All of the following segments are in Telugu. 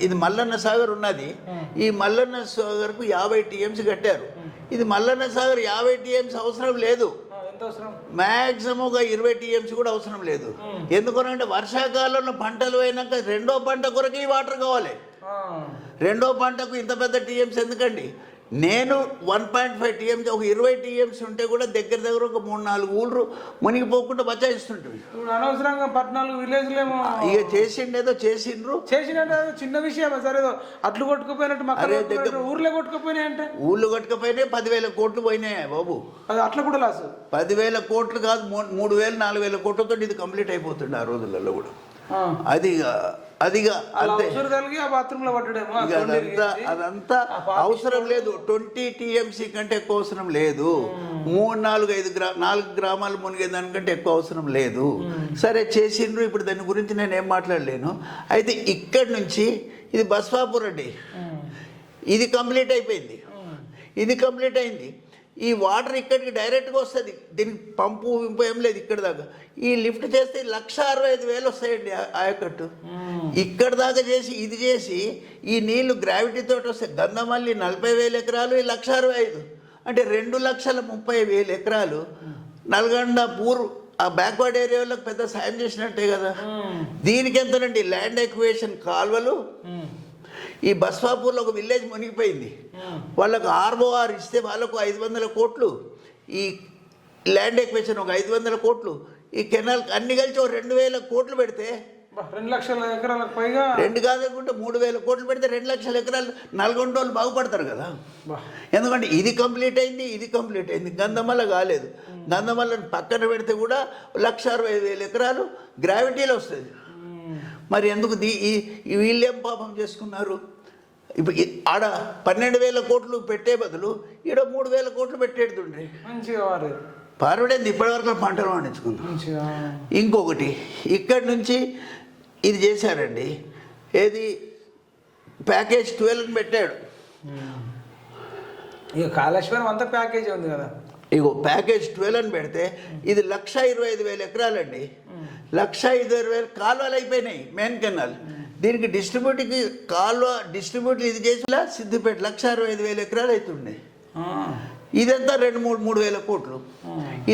ఇది మల్లన్న సాగర్ ఉన్నది. ఈ మల్లన్న సాగర్కు యాభై టీఎంసీ కట్టారు. ఇది మల్లన్న సాగర్ యాభై టీఎంసీ అవసరం లేదు. మ్యాక్సిమం ఒక ఇరవై టీఎంసీ కూడా అవసరం లేదు. ఎందుకనంటే వర్షాకాలంలో పంటలు అయినాక రెండో పంట కొరకు ఈ వాటర్ కావాలి. రెండో పంటకు ఇంత పెద్ద టీఎంసీ ఎందుకండి? నేను వన్ పాయింట్ ఫైవ్ టీఎంసీ ఒక ఇరవై టీఎంసీ ఉంటే కూడా దగ్గర దగ్గర ఒక మూడు నాలుగు ఊళ్ళు మునిగిపోకుండా బచాయిస్తుంటుంది అనవసరంగా పద్నాలుగు విలేజ్లేమో ఇక చేసిండేదో చేసిండ్రు. చేసినట్టు చిన్న విషయం సరే ఏదో అట్లు కొట్టుకుపోయినట్టు ఊర్లే కొట్టుకుపోయినాయి అంటే? ఊళ్ళు కట్టుకపోయినాయి పదివేల కోట్లు పోయినాయి బాబు. అది అట్లా కూడా లాసు పదివేల కోట్లు కాదు మూడు వేలు నాలుగు వేల కోట్లతో ఇది కంప్లీట్ అయిపోతుండే ఆ రోజులలో కూడా. అది అదిగా అంతే. అదంతా. అదంతా అవసరం లేదు. ట్వంటీ టీఎంసీ కంటే ఎక్కువ అవసరం లేదు. మూడు నాలుగు ఐదు గ్రా నాలుగు గ్రామాలు మునిగే దానికంటే ఎక్కువ అవసరం లేదు. సరే చేసిండ్రు. ఇప్పుడు దాని గురించి నేను ఏం మాట్లాడలేను. అయితే ఇక్కడి నుంచి ఇది బస్వాపూర్ అండి. ఇది కంప్లీట్ అయిపోయింది. ఇది కంప్లీట్ అయింది. ఈ వాటర్ ఇక్కడికి డైరెక్ట్గా వస్తుంది. దీనికి పంపు వింపు ఏం లేదు ఇక్కడ దాకా. ఈ లిఫ్ట్ చేస్తే లక్ష అరవై ఐదు వేలు వస్తాయండి ఆ- ఆయకట్టు ఇక్కడ దాకా చేసి ఇది చేసి ఈ నీళ్ళు గ్రావిటీ తోటి వస్తాయి గంధమల్లి నలభై వేల ఎకరాలు ఈ లక్ష అరవై ఐదు అంటే రెండు లక్షల ముప్పై వేల ఎకరాలు. నల్గొండ పూర్ ఆ బ్యాక్వర్డ్ ఏరియా వాళ్ళకి పెద్ద సాయం చేసినట్టే కదా. దీనికి ఎంతనండి? ల్యాండ్ ఎక్వేషన్ కాలువలు. ఈ బస్వాపూర్లో ఒక విలేజ్ మునిగిపోయింది. వాళ్ళకు ఆర్ఓఆర్ ఇస్తే వాళ్ళకు ఐదు వందల కోట్లు. ఈ ల్యాండ్ ఎక్వేషన్ ఒక ఐదు వందల కోట్లు. ఈ కెనాల్ అన్ని కలిసి ఒక రెండు వేల కోట్లు పెడితే రెండు లక్షల ఎకరాలకు పైగా రెండు కాదనుకుంటే మూడు వేల కోట్లు పెడితే రెండు లక్షల ఎకరాలు నల్గొండ వాళ్ళు బాగుపడతారు కదా. ఎందుకంటే ఇది కంప్లీట్ అయింది ఇది కంప్లీట్ అయింది. గంధమల్ల కాలేదు. గంధమల్లని పక్కన పెడితే కూడా లక్ష అరవై వేల ఎకరాలు గ్రావిటీలో వస్తుంది. మరి ఎందుకు దీ వీళ్ళేం పాపం చేసుకున్నారు? ఇప్పుడు ఆడ పన్నెండు వేల కోట్లు పెట్టే బదులు ఈడ మూడు వేల కోట్లు వారు. పార్వడేంది ఇప్పటివరకు పంటలు పండించుకుందాం. ఇంకొకటి ఇక్కడి నుంచి ఇది చేశారండి. ఏది? ప్యాకేజ్ ట్వెల్వ్ పెట్టాడు. ఇక కాళేశ్వరం అంతా ప్యాకేజీ ఉంది కదా. ఇగో ప్యాకేజ్ ట్వెల్వ్ అని పెడితే ఇది లక్ష ఇరవై ఐదు వేల ఎకరాలండి. లక్ష ఇరవై వేల కాలువలు అయిపోయినాయి మెయిన్ కెనాల్. దీనికి డిస్ట్రిబ్యూట్కి కాలువ డిస్ట్రిబ్యూట్ ఇది చేసిలా సిద్దిపేట లక్ష అరవై ఐదు వేల ఎకరాలు అవుతుండే. ఇదంతా రెండు మూడు మూడు వేల కోట్లు.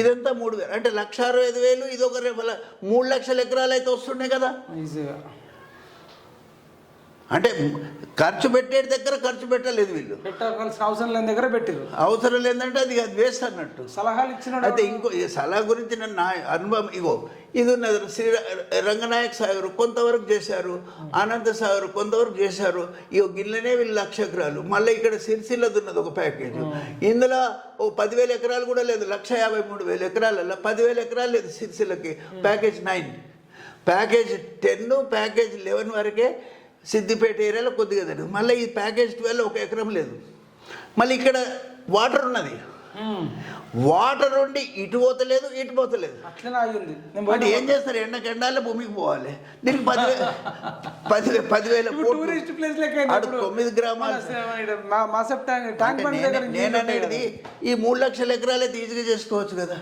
ఇదంతా మూడు వేలు అంటే లక్ష అరవై ఐదు వేలు ఇది ఒక మూడు లక్షల ఎకరాలు అయితే వస్తుండే కదా. ఈజీగా అంటే ఖర్చు పెట్టే దగ్గర ఖర్చు పెట్టలేదు వీళ్ళు. పెట్టాల్సిన అవసరం లేని దగ్గర పెట్టిరు అవసరం లేదంటే అది అది వేస్ట్ అన్నట్టు. సలహాలు ఇచ్చినాడు అయితే ఇంకో సలహా గురించి నేను నా అనుభవం ఇగో ఇది ఉన్నది శ్రీ రంగనాయక్ సాగర్ కొంతవరకు చేశారు అనంత సాగర్ కొంతవరకు చేశారు ఇగో గిన్నెనే వీళ్ళు లక్ష ఎకరాలు మళ్ళీ ఇక్కడ సిరిసిల్లది ఉన్నది ఒక ప్యాకేజ్. ఇందులో ఓ పదివేల ఎకరాలు కూడా లేదు లక్ష యాభై మూడు వేల ఎకరాలలో పదివేల ఎకరాలు లేదు సిరిసిల్లకి. Package nine. Package ten package eleven వరకే సిద్దిపేట ఏరియాలో కొద్దిగా తెలియదు మళ్ళీ ఈ ప్యాకేజ్ ట్వెల్వ్ ఒక ఎకరం లేదు. మళ్ళీ ఇక్కడ వాటర్ ఉన్నది. వాటర్ ఉండి ఇటు పోతలేదు ఇటు పోతలేదు. అంటే ఏం చేస్తారు? ఎండకెండాలే భూమికి పోవాలి. దీనికి పదివే పది పదివేల టూరిస్ట్ ప్లేస్ తొమ్మిది గ్రామాలు. మాసప్ ట్యాంక్ ట్యాంక్ అంటే బండ్ నేను- దగ్గర నేను అనేది ఈ మూడు లక్షల ఎకరాలే ఈజీగా చేసుకోవచ్చు కదా.